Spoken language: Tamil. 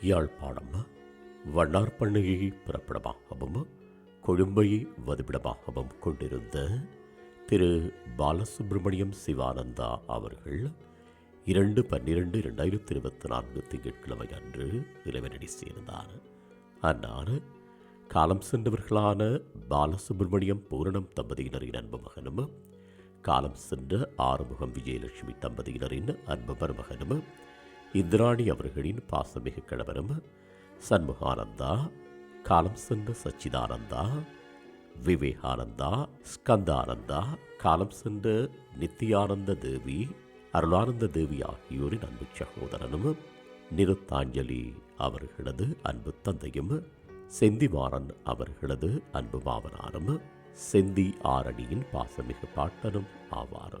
யாழ்ப்பாணம் வண்ணார்பண்ணையை பிறப்பிடமாகவும் கொழும்பை வதிப்பிடமாகவும் கொண்டிருந்த திரு. பாலசுப்பிரமணியம் சிவானந்தா அவர்கள் இரண்டு பன்னிரண்டு இரண்டாயிரத்தி இருபத்தி நான்கு திங்கட்கிழமை அன்று இறைவனடி சேர்ந்தார். அன்னார் காலம் சென்றவர்களான பாலசுப்பிரமணியம் பூரணம் தம்பதியினரின் அன்பு மகனும் காலம் சென்ற ஆறுமுகம் விஜயலட்சுமி தம்பதியினரின் அன்பு மருமகனும் இந்திராணி அவர்களின் பாசமிகு கணவரும் சண்முகானந்தா காலம் சென்ற சச்சிதானந்தா விவேகானந்தா ஸ்கந்தானந்தா காலம் சென்ற நித்தியானந்த தேவி அருளானந்த தேவி ஆகியோரின் அன்பு சகோதரனும் நிருத்தாஞ்சலி அவர்களது அன்பு தந்தையும் செந்திமாறன் அவர்களது அன்பு மாமனாரும் செந்தி ஆரணியின் பாசமிகு பாட்டனும் ஆவார்.